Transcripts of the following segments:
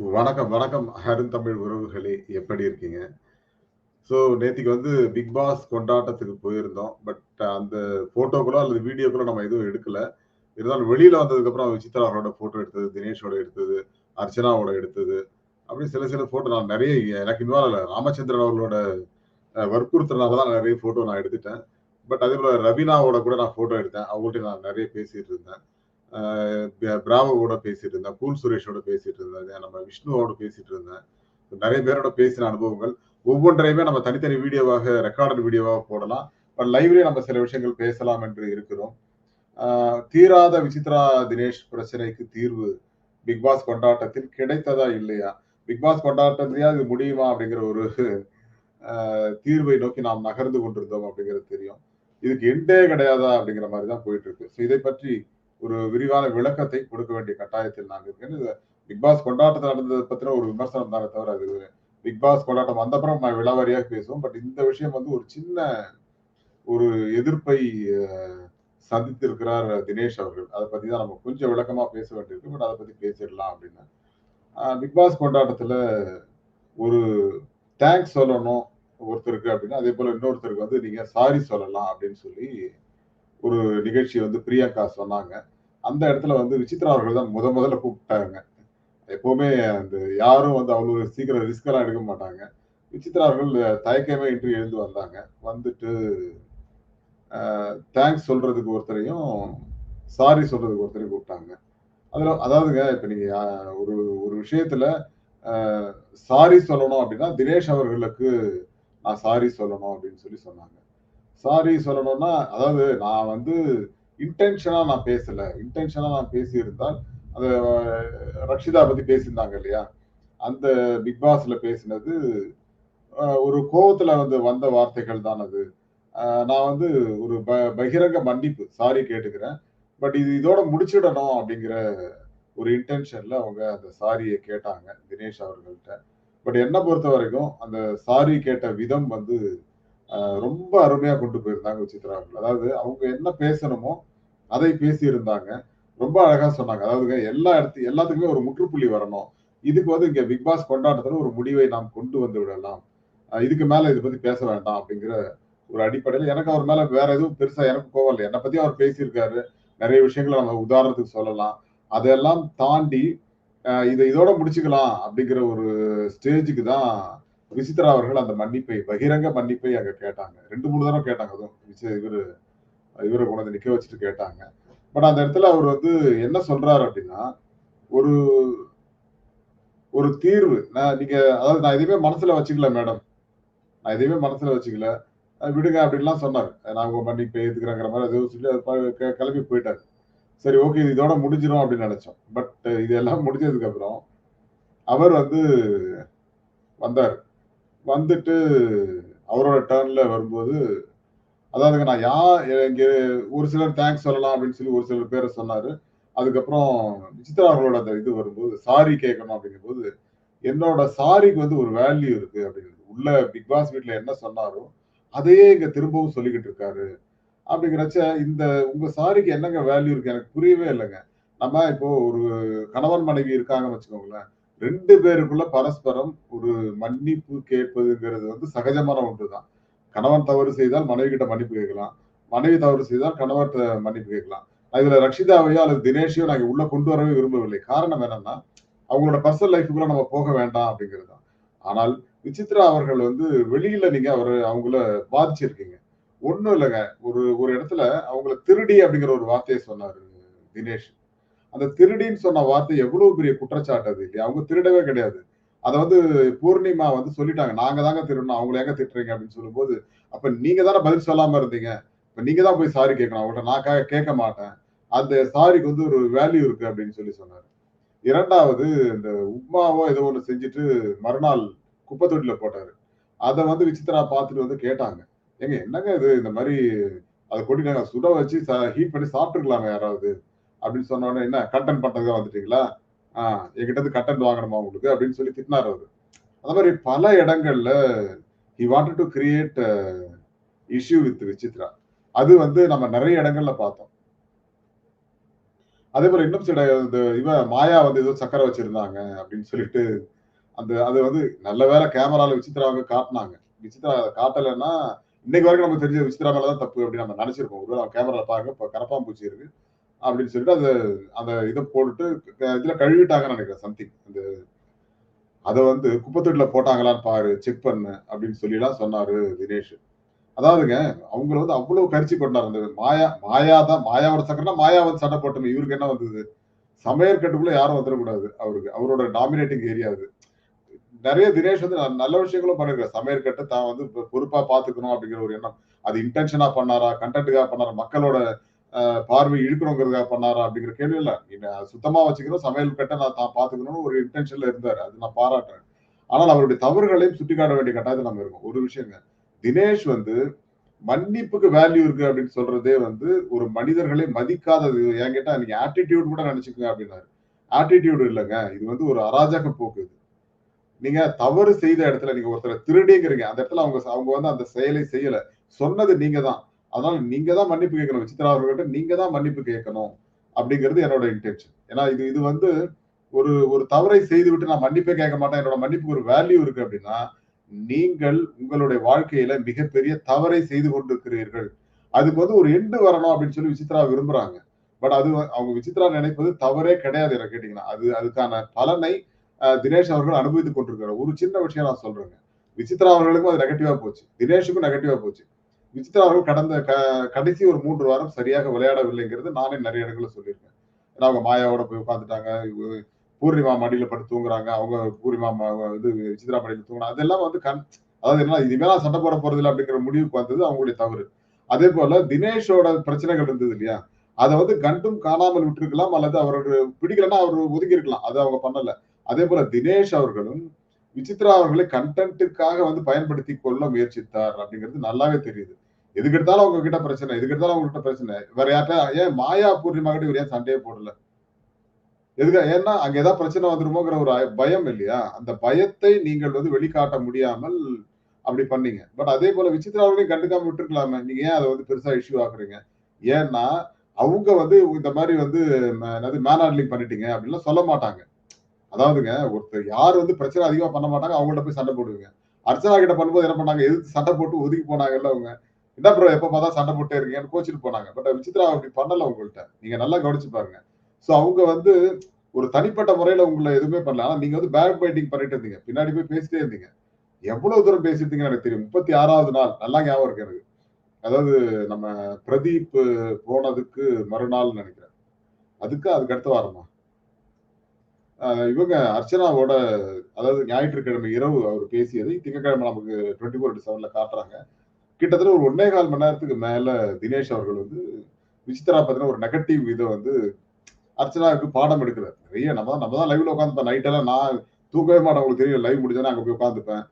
வணக்கம், வணக்கம் அருந்தமிழ் உறவுகளே! எப்படி இருக்கீங்க? ஸோ நேற்றுக்கு வந்து பிக் பாஸ் கொண்டாட்டத்துக்கு போயிருந்தோம். பட் அந்த ஃபோட்டோக்களோ அல்லது வீடியோக்களோ நம்ம எதுவும் எடுக்கல. இருந்தாலும் வெளியில் வந்ததுக்கப்புறம் விசித்ரா அவரோட ஃபோட்டோ எடுத்தது, தினேஷோட எடுத்தது, அர்ச்சனாவோட எடுத்தது, அப்படி சில சில ஃபோட்டோ நான் நிறைய எனக்கு இன்வால்வ் இல்லை ராமச்சந்திரன் அவர்களோட வற்புறுத்தினால தான் நிறைய ஃபோட்டோ நான் எடுத்துட்டேன். பட் அதேபோல ரவீனாவோட கூட நான் ஃபோட்டோ எடுத்தேன். அவங்கள்ட்ட நான் நிறைய பேசிகிட்டு இருந்தேன். அ பிராவோட பேசிட்டு இருந்தேன். கூல் சுரேஷோட பேசிட்டு இருந்தேன். நம்ம விஷ்ணுவோட பேசிட்டு இருந்தேன். நிறைய பேரோட பேசின அனுபவங்கள். ஒவ்வொன்றையுமே நம்ம தனித்தனி வீடியோவாக ரெக்கார்டட் வீடியோவாக போடலாம். பட் லைவ்லயே நம்ம சில விஷயங்கள் பேசலாம் என்று இருக்கிறோம். தீராத விசித்ரா தினேஷ் பிரச்சனைக்கு தீர்வு பிக் பாஸ் கொண்டாட்டத்தில் கிடைத்ததா? இல்லையா? பிக் பாஸ் கொண்டாட்டத்திலயா இது முடியுமா? அப்படிங்கிற ஒரு தீர்வை நோக்கி நாம் நகர்ந்து கொண்டிருந்தோம் அப்படிங்கிறது தெரியும். இதுக்கு எண்டே கிடையாதா? அப்படிங்கிற மாதிரி தான் போயிட்டு இருக்கு. ஸோ இதை பற்றி ஒரு விரிவான விளக்கத்தை கொடுக்க வேண்டிய கட்டாயத்தில் நாங்கள் இருக்கேன். பிக் பாஸ் கொண்டாட்டத்தில் நடந்ததை பத்தின ஒரு விமர்சனம் தானே தவிர, அது பிக் பாஸ் கொண்டாட்டம் வந்தப்புறம் நான் விலாவாரியாக பேசுவோம். பட் இந்த விஷயம் வந்து ஒரு சின்ன ஒரு எதிர்ப்பை சந்தித்திருக்கிறார் தினேஷ் அவர்கள். அதை பத்தி தான் நம்ம கொஞ்சம் விளக்கமா பேச வேண்டியிருக்கு. பட் அதை பத்தி பேசிடலாம் அப்படின்னு. பிக் பாஸ் கொண்டாட்டத்துல ஒரு தேங்க்ஸ் சொல்லணும் ஒருத்தருக்கு அப்படின்னா, அதேபோல இன்னொருத்தருக்கு வந்து நீங்க சாரி சொல்லலாம் அப்படின்னு சொல்லி ஒரு நிகழ்ச்சி வந்து பிரியங்கா சொன்னாங்க. அந்த இடத்துல வந்து விசித்ரா அவர்கள் தான் முத முதல்ல கூப்பிட்டாங்க. எப்பவுமே அந்த யாரும் வந்து அவ்வளோ சீக்கிரம் ரிஸ்க் எல்லாம் எடுக்க மாட்டாங்க. விசித்ரா அவர்கள் தயக்கமே இன்றி எழுந்து வந்தாங்க. வந்துட்டு தேங்க்ஸ் சொல்றதுக்கு ஒருத்தரையும், சாரி சொல்றதுக்கு ஒருத்தரையும் கூப்பிட்டாங்க. அதுல அதாவதுங்க இப்ப நீங்க ஒரு ஒரு விஷயத்துல சாரி சொல்லணும் அப்படின்னா, தினேஷ் அவர்களுக்கு நான் சாரி சொல்லணும் அப்படின்னு சொல்லி சொன்னாங்க. சாரி சொல்லணும்னா, அதாவது நான் வந்து இன்டென்ஷனா நான் பேசல. இன்டென்ஷனா நான் பேசியிருந்தால், அந்த ரக்ஷிதா பத்தி பேசியிருந்தாங்க இல்லையா? அந்த பிக் பாஸ்ல பேசினது ஒரு கோபத்துல வந்து வந்த வார்த்தைகள் தான் அது. நான் வந்து ஒரு ப பகிரங்க மன்னிப்பு, சாரி கேட்டுக்கிறேன். பட் இது இதோட முடிச்சிடணும் அப்படிங்கிற ஒரு இன்டென்ஷன்ல அவங்க அந்த சாரியை கேட்டாங்க, தினேஷ் அவர்கள்ட்ட. பட் என்ன பொறுத்தவரைக்கும் அந்த சாரி கேட்ட விதம் வந்து ரொம்ப அருமையா கொண்டு போயிருந்தாங்க விசித்ரா அதாவது அவங்க என்ன பேசணுமோ, அதை பேசியிருந்தாங்க. ரொம்ப அழகா சொன்னாங்க. அதாவதுங்க எல்லா இடத்து எல்லாத்துக்குமே ஒரு முற்றுப்புள்ளி வரணும். இதுக்கு வந்து இங்க பிக் பாஸ் கொண்டாட்டத்துல ஒரு முடிவை நாம் கொண்டு வந்து விடலாம். இதுக்கு மேல இதை பத்தி பேச வேண்டாம் அப்படிங்கிற ஒரு அடிப்படையில் எனக்கு அவர் மேல வேற எதுவும் பெருசா எனக்கு கோவம் இல்லை என்னை பத்தி அவர் பேசியிருக்காரு. நிறைய விஷயங்களை நம்ம உதாரணத்துக்கு சொல்லலாம். அதெல்லாம் தாண்டி இதை இதோட முடிச்சுக்கலாம் அப்படிங்கிற ஒரு ஸ்டேஜுக்கு தான் விசித்ரா அவர்கள் அந்த மன்னிப்பை, பகிரங்க மன்னிப்பை அங்க கேட்டாங்க. ரெண்டு மூணு தடவை கேட்டாங்க அதுவும். விஜ இவரு இவரை கொண்டு வந்து நிக்க வச்சுட்டு கேட்டாங்க. பட் அந்த இடத்துல அவர் வந்து என்ன சொல்றாரு அப்படின்னா, ஒரு ஒரு தீர்வு. நான் நீங்க அதாவது நான் எதையுமே மனசுல வச்சுக்கல மேடம். நான் எதையுமே மனசுல வச்சுக்கல. விடுங்க அப்படின்லாம் சொன்னார் நான் உங்க மன்னிப்பை ஏத்துக்கிறேங்கிற மாதிரி எதுவும் சொல்லி கிளம்பி க போயிட்டாரு. சரி ஓகே இது இதோட முடிஞ்சிடும் அப்படின்னு நினைச்சோம் பட் இது எல்லாம் முடிஞ்சதுக்கு அப்புறம், அவர் வந்து வந்தார் வந்துட்டு அவரோட டேர்ன்ல வரும்போது, அதாவதுங்க நான் யா இங்க ஒரு சிலர் தேங்க்ஸ் சொல்லலாம் அப்படின்னு சொல்லி ஒரு சிலர் பேரை சொன்னாரு. அதுக்கப்புறம் விசித்ரா அவர்களோட அந்த இது வரும்போது, சாரி கேட்கணும் அப்படிங்கும்போது, என்னோட சாரிக்கு வந்து ஒரு வேல்யூ இருக்கு அப்படிங்கிறது. உள்ள பிக் பாஸ் வீட்டில் என்ன சொன்னாரோ, அதையே இங்க திரும்பவும் சொல்லிக்கிட்டு இருக்காரு. அப்படிங்கிறச்ச, இந்த உங்க சாரிக்கு என்னங்க வேல்யூ இருக்கு? எனக்கு புரியவே இல்லைங்க நம்ம இப்போ ஒரு கணவன், மனைவி இருக்காங்கன்னு வச்சுக்கோங்களேன். ரெண்டு பேருக்குள்ள பரஸ்பரம் ஒரு மன்னிப்பு கேட்பதுங்கிறது வந்து சகஜமான ஒன்று தான். கணவன் தவறு செய்தால் மனைவி கிட்ட மன்னிப்பு கேட்கலாம். மனைவி தவறு செய்தால் கணவர்கிட்ட மன்னிப்பு கேட்கலாம். இதுல ரக்ஷிதாவையோ அல்லது தினேஷையோ நாங்க உள்ள கொண்டு வரவே விரும்பவில்லை. காரணம் என்னன்னா, அவங்களோட பர்சனல் லைஃபுக்குள்ள நம்ம போக வேண்டாம் அப்படிங்கிறது தான். ஆனால் விசித்ரா அவர்கள் வந்து வெளியில நீங்க அவரை அவங்கள பாதிச்சிருக்கீங்க. ஒண்ணும் இல்லைங்க ஒரு ஒரு இடத்துல அவங்கள திருடி அப்படிங்கிற ஒரு வார்த்தையை சொன்னாரு தினேஷ். அந்த திருடின்னு சொன்ன வார்த்தை எவ்வளவு பெரிய குற்றச்சாட்டு அது இல்லையா? அவங்க திருடவே கிடையாது. அதை வந்து பூர்ணிமா வந்து சொல்லிட்டாங்க. நாங்க தாங்க திருடணும் அவங்கள ஏங்க திட்டுறீங்க அப்படின்னு சொல்லும்போது, அப்ப நீங்க தானே பதில் சொல்லாம இருந்தீங்க. இப்ப நீங்க தான் போய் சாரி கேட்கணும். அவங்கள்ட்ட நான் கேட்க மாட்டேன். அந்த சாரிக்கு வந்து ஒரு வேல்யூ இருக்கு அப்படின்னு சொல்லி சொன்னாரு. இரண்டாவது இந்த உப்மாவோ ஏதோ ஒன்று செஞ்சுட்டு மறுநாள் குப்பை தொட்டில போட்டாரு. அதை வந்து விசித்ரா பார்த்துட்டு வந்து கேட்டாங்க. ஏங்க என்னங்க இது இந்த மாதிரி அதை கொட்டிட்டாங்க. சுட வச்சு ஹீட் பண்ணி சாப்பிட்டுருக்கலாங்க யாராவது. அப்படின்னு சொன்ன உடனே, என்ன கட்டன் பண்றதுக்கு வந்துட்டீங்களா? ஆ என்கிட்ட இருந்து கட்டன் வாங்கணுமா உங்களுக்கு? அப்படின்னு சொல்லி திட்டினார் அவர் அந்த மாதிரி பல இடங்கள்ல he wanted to create issue with Vichitra. அது வந்து நம்ம நிறைய இடங்கள்ல பார்த்தோம். அதே போல இன்னும் சில இந்த இவ மாயா வந்து ஏதோ சக்கரை வச்சிருந்தாங்க அப்படின்னு சொல்லிட்டு அந்த அது வந்து நல்ல வேலை கேமரால விசித்ரா அவங்க காட்டினாங்க விசித்ரா அதை காட்டலைன்னா இன்னைக்கு வரைக்கும் நமக்கு தெரிஞ்ச விசித்ரா மேலதான் தப்பு அப்படின்னு நம்ம நினைச்சிருக்கோம் ஒருவேளை கேமரா பாருங்க இப்போ கரப்பாம்பூச்சி இருக்கு அப்படின்னு சொல்லிட்டு அது அந்த இதை போட்டுட்டு இதில் இதுல கழுவிட்டாங்கன்னு நினைக்கிறேன் சம்திங் அந்த அதை வந்து குப்பத்தொட்டில போட்டாங்களான்னு பாரு செக் பண்ணு அப்படின்னு சொல்லிலாம் சொன்னார் சொன்னாரு தினேஷ். அதாவதுங்க அவங்கள வந்து அவ்வளவு கரிச்சு கொண்டார் அந்த மாயா மாயா தான் மாயாவோட சக்கரனா மாயா வந்து சண்டை போட்டோம் இவருக்கு என்ன வந்தது? சமையற்கட்டுக்குள்ள யாரும் வந்துடக்கூடாது அவருக்கு. அவரோட டாமினேட்டிங் ஏரியா அது. நிறைய தினேஷ் வந்து ந- நல்ல விஷயங்களும் பண்ணிருக்காரு சமையற்கட்டை தான் வந்து பொ- பொறுப்பா பாத்துக்கணும் அப்படிங்கிற ஒரு எண்ணம். அது இன்டென்ஷனா பண்ணாரா கண்டென்ட்டுக்காக பண்ணாரா மக்களோட பார்வை இழுக்கணுங்கிறதுக்காக பண்ணாரா அப்படிங்கிற கேள்வி இல்லை. சுத்தமா வச்சுக்கணும் சமையல் கட்ட நான் தான் பாத்துக்கணும்னு ஒரு இன்டென்ஷன்ல இருந்தாரு. அது நான் பாராட்டுறேன். ஆனால் அவருடைய தவறுகளையும் சுட்டிக்காட்ட வேண்டிய கட்டாயத்தை நம்ம இருக்கோம். ஒரு விஷயங்க. தினேஷ் வந்து மன்னிப்புக்கு வேல்யூ இருக்கு அப்படின்னு சொல்றதே வந்து ஒரு மனிதர்களை மதிக்காதது. என்கிட்ட நீங்க ஆட்டிடியூட் கூட நினைச்சுக்கோங்க அப்படின்னாரு. ஆட்டிடியூடு இல்லைங்க. இது வந்து ஒரு அராஜக போக்கு இது. நீங்க தவறு செய்த இடத்துல நீங்க ஒருத்தரை திருடிங்கிறீங்க. அந்த இடத்துல அவங்க அவங்க வந்து அந்த செயலை செய்யல. சொன்னது நீங்க தான் அதனால நீங்க தான் மன்னிப்பு கேட்கணும். விசித்ரா அவர்கள்ட்ட நீங்க தான் மன்னிப்பு கேட்கணும் அப்படிங்கிறது என்னோட இன்டென்ஷன் ஏன்னா இது இது வந்து ஒரு ஒரு தவறை செய்து விட்டு நான் மன்னிப்பே கேட்க மாட்டேன். என்னோட மன்னிப்புக்கு ஒரு வேல்யூ இருக்கு அப்படின்னா நீங்கள் உங்களுடைய வாழ்க்கையில மிகப்பெரிய தவறை செய்து கொண்டிருக்கிறீர்கள். அதுக்கு வந்து ஒரு எண்டு வரணும் அப்படின்னு சொல்லி விசித்ரா விரும்புறாங்க. பட் அது அவங்க விசித்ரா நினைப்பது தவறே கிடையாது என்ன கேட்டீங்கன்னா அது அதுக்கான பலனை தினேஷ் அவர்கள் அனுபவித்துக் கொண்டிருக்கிறார். ஒரு சின்ன விஷயம் நான் சொல்றேங்க. விசித்ரா அவர்களுக்கும் அது நெகட்டிவா போச்சு. தினேஷுக்கும் நெகட்டிவா போச்சு. விசித்ரா அவர்கள் கடந்த க- கடைசி ஒரு மூன்று வாரம் சரியாக விளையாடவில்லைங்கிறது நானே நிறைய இடங்களில் சொல்லியிருக்கேன். ஏன்னா அவங்க மாயாவோட போய் உட்காந்துட்டாங்க பூர்ணிமா மடியில படுத்து தூங்குறாங்க அவங்க பூர்ணிமா இது விசித்ரா மடியில தூங்குறாங்க அதெல்லாம் வந்து கண் அதாவது என்ன இனிமேல் சண்டை போட போறது இல்லை அப்படிங்கிற முடிவுக்கு வந்தது அவங்களுடைய தவறு. அதே போல தினேஷோட பிரச்சனைகள் இருந்தது இல்லையா? அதை வந்து கண்டும் காணாமல் விட்டிருக்கலாம் அல்லது அவருக்கு பிடிக்கலன்னா அவர் ஒதுக்கி இருக்கலாம் அது அவங்க பண்ணல. அதே போல தினேஷ் அவர்களும் விசித்ரா அவர்களை கண்டென்ட்டுக்காக வந்து பயன்படுத்தி கொள்ள முயற்சித்தார் அப்படிங்கிறது நல்லாவே தெரியுது. எதுக்கு எடுத்தாலும் அவங்க கிட்ட பிரச்சனை எதுக்கு எடுத்தாலும் அவங்ககிட்ட பிரச்சனை. வேற யார்ட்ட ஏன் மாயா பூர்ணிமா கிட்ட இவர் ஏன் சண்டையே போடல? எதுக்கு ஏன்னா அங்க ஏதாவது பிரச்சனை வந்துருமோங்கிற ஒரு பயம் இல்லையா? அந்த பயத்தை நீங்கள் வந்து வெளிக்காட்ட முடியாமல் அப்படி பண்ணீங்க. பட் அதே போல அவர்களையும் கண்டுக்காம விட்டுருக்கலாமே. நீங்க ஏன் அதை வந்து பெருசா இஷ்யூ ஆக்குறீங்க? ஏன்னா அவங்க வந்து இந்த மாதிரி வந்து என்னது மேன் ஹேண்ட்லிங் பண்ணிட்டீங்க அப்படின்லாம் சொல்ல மாட்டாங்க. அதாவதுங்க ஒருத்தர் யார் வந்து பிரச்சனை அதிகமா பண்ண மாட்டாங்க அவங்கள்ட்ட போய் சண்டை போடுவீங்க. அர்ச்சனா கிட்ட பண்ணும்போது என்ன பண்ணாங்க? எதிர்த்து சண்டை போட்டு ஒதுக்கி போனாங்கல்ல அவங்க? என்ன ப்ரோ எப்ப பார்த்தா சண்டை போட்டே இருக்கீங்கன்னு கோச்சிட்டு போனாங்க. பட் விசித்ரா அப்படி பண்ணல உங்கள்கிட்ட நீங்க நல்லா கவனிச்சு பாருங்க. சோ அவங்க வந்து ஒரு தனிப்பட்ட முறையில உங்களை எதுவுமே பண்ணல. ஆனா நீங்க வந்து பேக் பைட்டிங் பண்ணிட்டு இருந்தீங்க. பின்னாடி போய் பேசிட்டே இருந்தீங்க. எவ்வளவு தூரம் பேசியிருந்தீங்கன்னு எனக்கு தெரியும். முப்பத்தி ஆறாவது நாள். நல்லா ஞாபகம் இருக்கு எனக்கு. அதாவது நம்ம பிரதீப் போனதுக்கு மறுநாள் நினைக்கிறேன். அதுக்கு அதுக்கு அடுத்த வாரமா? இவங்க அர்ச்சனாவோட அதாவது ஞாயிற்றுக்கிழமை இரவு அவர் பேசியது திங்கக்கிழமை நமக்கு டுவெண்ட்டி ஃபோர் செவன்ல காட்டுறாங்க. கிட்டத்தட்ட ஒரு ஒன்னே கால் மணி நேரத்துக்கு மேல தினேஷ் அவர்கள் வந்து விசித்ரா பத்தின ஒரு நெகட்டிவ் இதை வந்து அர்ச்சனாவுக்கு பாடம் எடுக்கிறார். நிறைய நம்ம தான் நம்ம தான் லைவ்ல உட்காந்துப்பேன் நைட்டெல்லாம் நான் தூக்கவே மாட்டேன். உங்களுக்கு தெரியும் லைவ் முடிஞ்சோன்னா அங்கே போய் உட்காந்துப்பேன்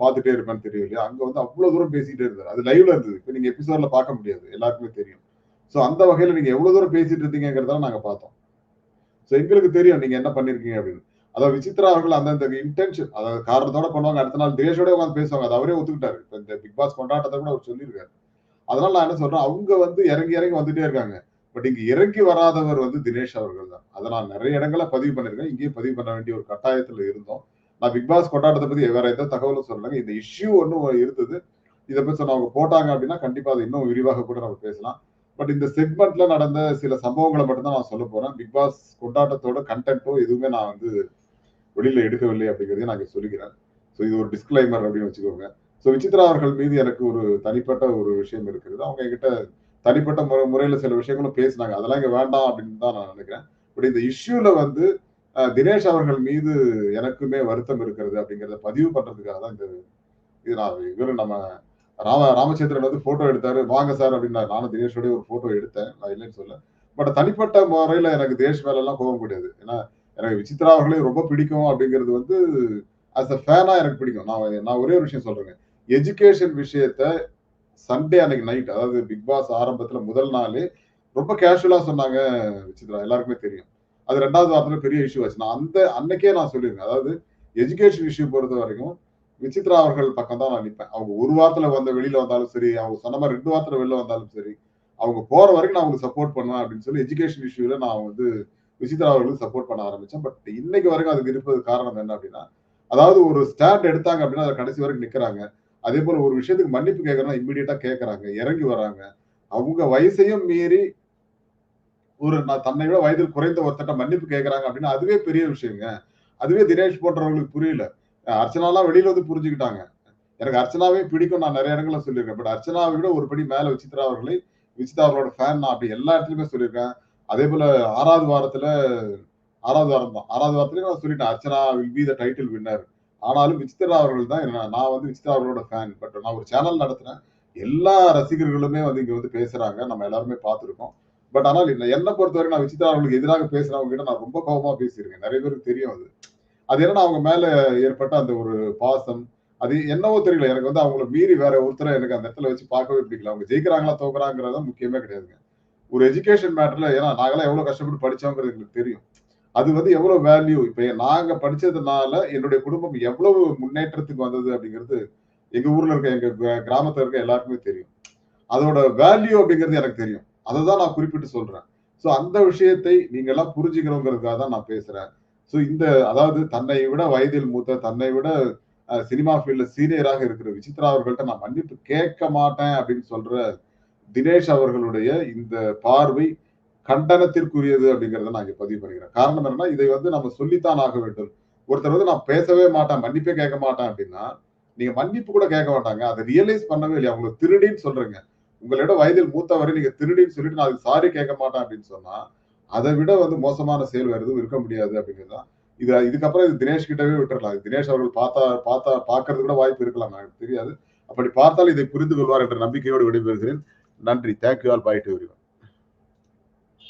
பார்த்துட்டே இருப்பேன்னு தெரியும் இல்லையா? அங்கே வந்து அவ்வளோ தூரம் பேசிட்டே இருந்தார். அது லைவ்ல இருந்தது. இப்போ நீங்கள் எபிசோட்ல பார்க்க முடியாது. எல்லாருக்குமே தெரியும். ஸோ அந்த வகையில் நீங்கள் எவ்வளோ தூரம் பேசிட்டு இருந்தீங்கிறதால நாங்கள் பார்த்தோம். ஸோ எங்களுக்கு தெரியும் நீங்க என்ன பண்ணிருக்கீங்க அப்படின்னு. அதாவது விசித்ரா அவர்கள் அந்தந்த இன்டென்ஷன் அதாவது காரணத்தோட பண்ணுவாங்க. அடுத்த நாள் தேஷோட உட்காந்து பேசுவாங்க. அது அவரே ஒத்துக்கிட்டாரு. இப்போ இந்த பிக் பாஸ் கொண்டாட்டத்தை கூட அவர் சொல்லியிருக்காரு. அதனால நான் என்ன சொல்றேன் அவங்க வந்து இறங்கி இறங்கி வந்துட்டே இருக்காங்க. பட் இங்க இறங்கி வராதவர் வந்து தினேஷ் அவர்கள் தான். அதை நான் நிறைய இடங்கள பதிவு பண்ணிருக்கேன் இங்கேயும் பதிவு பண்ண வேண்டிய ஒரு கட்டாயத்துல இருந்தோம். நான் பிக் பாஸ் கொண்டாட்டத்தை பத்தி வேற எந்த தகவலும் சொல்லலைங்க. இந்த இஷ்யூ ஒன்றும் இருந்தது இதை பத்தி சொன்ன அவங்க போட்டாங்க அப்படின்னா கண்டிப்பா அதை இன்னும் விரிவாக கூட நம்ம பேசலாம். பட் இந்த செக்மெண்ட்ல நடந்த சில சம்பவங்களை மட்டும்தான் நான் சொல்ல போறேன். பிக் பாஸ் கொண்டாட்டத்தோட கண்டென்ட்டோ எதுவுமே நான் வந்து வெளியில எடுக்கவில்லை அப்படிங்கிறதையும் நான் இங்க சொல்லிக்கிறேன். ஸோ இது ஒரு டிஸ்கிளைமர் அப்படின்னு வச்சுக்கோங்க. ஸோ விசித்ரா அவர்கள் மீது எனக்கு ஒரு தனிப்பட்ட ஒரு விஷயம் இருக்கிறது அவங்க என்கிட்ட தனிப்பட்ட முறை முறையில சில விஷயங்களும் பேசினாங்க. அதெல்லாம் இங்கே வேண்டாம் அப்படின்னு தான் நான் நினைக்கிறேன். பட் இந்த இஷ்யூல வந்து தினேஷ் அவர்கள் மீது எனக்குமே வருத்தம் இருக்கிறது அப்படிங்கிறத பதிவு பண்றதுக்காக தான் இந்த இது நான் இவரும் நம்ம ராம ராமச்சந்திரன் வந்து போட்டோ எடுத்தாரு. வாங்க சார் அப்படின்னா நானும் தினேஷோடய ஒரு போட்டோ எடுத்தேன். நான் இல்லைன்னு சொல்ல பட் தனிப்பட்ட முறையில எனக்கு தேஷ் மேல எல்லாம் போக முடியாது ஏன்னா எனக்கு விசித்ரா அவர்களையும் ரொம்ப பிடிக்கும் அப்படிங்கிறது வந்து அஸ் அ ஃபேனா எனக்கு பிடிக்கும். நான் நான் ஒரே ஒரு விஷயம் சொல்றேங்க. எஜுகேஷன் விஷயத்த சண்டே அன்னைக்கு நைட் அதாவது பிக் பாஸ் ஆரம்பத்துல முதல் நாளே ரொம்ப கேஷுவலா சொன்னாங்க விசித்ரா. எல்லாருக்குமே தெரியும். அது ரெண்டாவது வாரத்துல பெரிய இஷ்யூ ஆச்சு. நான் அந்த அன்னைக்கே நான் சொல்லியிருக்கேன். அதாவது எஜுகேஷன் இஷ்யூ பொறுத்த வரைக்கும் விசித்ரா அவர்கள் பக்கம் தான் நான் நிற்பேன் அவங்க ஒரு வாரத்துல வந்த வெளியில வந்தாலும் சரி அவங்க சொன்ன மாதிரி ரெண்டு வாரத்துல வெளில வந்தாலும் சரி அவங்க போற வரைக்கும் நான் அவங்களுக்கு சப்போர்ட் பண்ணுவேன் அப்படின்னு சொல்லி எஜுகேஷன் இஷ்யூல நான் வந்து விசித்ரா அவர்களுக்கு சப்போர்ட் பண்ண ஆரம்பிச்சேன். பட் இன்னைக்கு வரைக்கும் அதுக்கு இருப்பது காரணம் என்ன அப்படின்னா அதாவது ஒரு ஸ்டாண்ட் எடுத்தாங்க அப்படின்னா அதை கடைசி வரைக்கும் நிக்கிறாங்க. அதே போல ஒரு விஷயத்துக்கு மன்னிப்பு கேட்கறனா இம்மிடியட்டா கேட்கறாங்க இறங்கி வராங்க. அவங்க வயசையும் மீறி ஒரு நான் தன்னை விட வயதில் குறைந்த ஒருத்தட்ட மன்னிப்பு கேட்கறாங்க அப்படின்னா அதுவே பெரிய விஷயங்க. அதுவே தினேஷ் போன்றவர்களுக்கு புரியல. அர்ச்சனாலாம் வெளியில வந்து புரிஞ்சுக்கிட்டாங்க. எனக்கு அர்ச்சனாவே பிடிக்கும் நான் நிறைய இடங்களில் சொல்லியிருக்கேன். பட் அர்ச்சனாவை விட ஒரு படி மேல விசித்ரா அவர்களை விசித்ரா அவர்களோட ஃபேன் நான் அப்படி எல்லா இடத்துலயுமே சொல்லியிருக்கேன். அதே போல ஆறாவது வாரத்துல ஆறாவது வாரம் தான். ஆறாவது வாரத்துலயும் நான் சொல்லிட்டேன் Archana will be the title winner ஆனாலும் விசித்ரா அவர்கள் தான் நான் வந்து விசித்ரா அவர்களோட ஃபேன் பட் நான் ஒரு சேனல் நடத்துறேன். எல்லா ரசிகர்களுமே வந்து இங்க வந்து பேசுறாங்க. நம்ம எல்லாருமே பார்த்துருக்கோம். பட் ஆனால் என்ன பொறுத்தவரை நான் விசித்ரா அவர்களுக்கு எதிராக பேசுறவங்க கிட்ட நான் ரொம்ப கோபமா பேசியிருக்கேன். நிறைய பேருக்கு தெரியும் அது. அது என்னன்னா அவங்க மேல ஏற்பட்ட அந்த ஒரு பாசம் அது என்னவோ தெரியல. எனக்கு வந்து அவங்கள மீறி வேற ஒருத்தரை எனக்கு அந்த இடத்துல வச்சு பார்க்கவே பிடிக்கல. அவங்க ஜெயிக்கிறாங்களா தோக்குறாங்கிறத முக்கியமே கிடையாதுங்க ஒரு எஜுகேஷன் மேட்டர்ல ஏன்னா நாங்களாம் எவ்வளவு கஷ்டப்பட்டு படிச்சோங்கிறது எங்களுக்கு தெரியும். அது வந்து எவ்வளவு வேல்யூ இப்ப நாங்க படிச்சதுனால என்னுடைய குடும்பம் எவ்வளவு முன்னேற்றத்துக்கு வந்தது அப்படிங்கிறது எங்க ஊர்ல இருக்க எங்க கிராமத்துல இருக்க எல்லாருக்குமே தெரியும். அதோட வேல்யூ அப்படிங்கிறது எனக்கு தெரியும். அதை தான் நான் குறிப்பிட்டு சொல்றேன். ஸோ அந்த விஷயத்தை நீங்க எல்லாம் புரிஞ்சுக்கணுங்கிறதுக்காக தான் நான் பேசுறேன். ஸோ இந்த அதாவது தன்னை விட வயதில் மூத்த தன்னை விட சினிமா ஃபீல்ட்ல சீனியராக இருக்கிற விசித்ரா அவர்கள்ட்ட நான் மன்னிப்பு கேட்க மாட்டேன் அப்படின்னு சொல்ற தினேஷ் அவர்களுடைய இந்த பார்வை கண்டனத்திற்குரியது அப்படிங்கிறத நான் இங்க பதிவு பண்ணிக்கிறேன். காரணம் என்னன்னா இதை வந்து நம்ம சொல்லித்தான் ஆக வேண்டும். ஒருத்தர் வந்து நான் பேசவே மாட்டேன் மன்னிப்பே கேட்க மாட்டேன் அப்படின்னா நீங்க மன்னிப்பு கூட கேட்க மாட்டாங்க. அதை ரியலைஸ் பண்ணவே இல்லையா? உங்களை திருடின்னு சொல்றீங்க. உங்களோட வயதில் மூத்தவரை நீங்க திருடின்னு சொல்லிட்டு நான் அதுக்கு சாரி கேட்க மாட்டேன் அப்படின்னு சொன்னா அதை விட வந்து மோசமான செயல் வேறு எதுவும் இருக்க முடியாது அப்படிங்கிறது? தான் இது இதுக்கப்புறம் இது தினேஷ் கிட்டவே விட்டுறலாம். தினேஷ் அவர்கள் பார்த்தா பார்த்தா பார்க்கறது கூட வாய்ப்பு இருக்கலாம். எனக்கு தெரியாது. அப்படி பார்த்தால் இதை புரிந்து கொள்வார் என்ற நம்பிக்கையோடு விடைபெறுகிறேன். நன்றி. Thank you all by to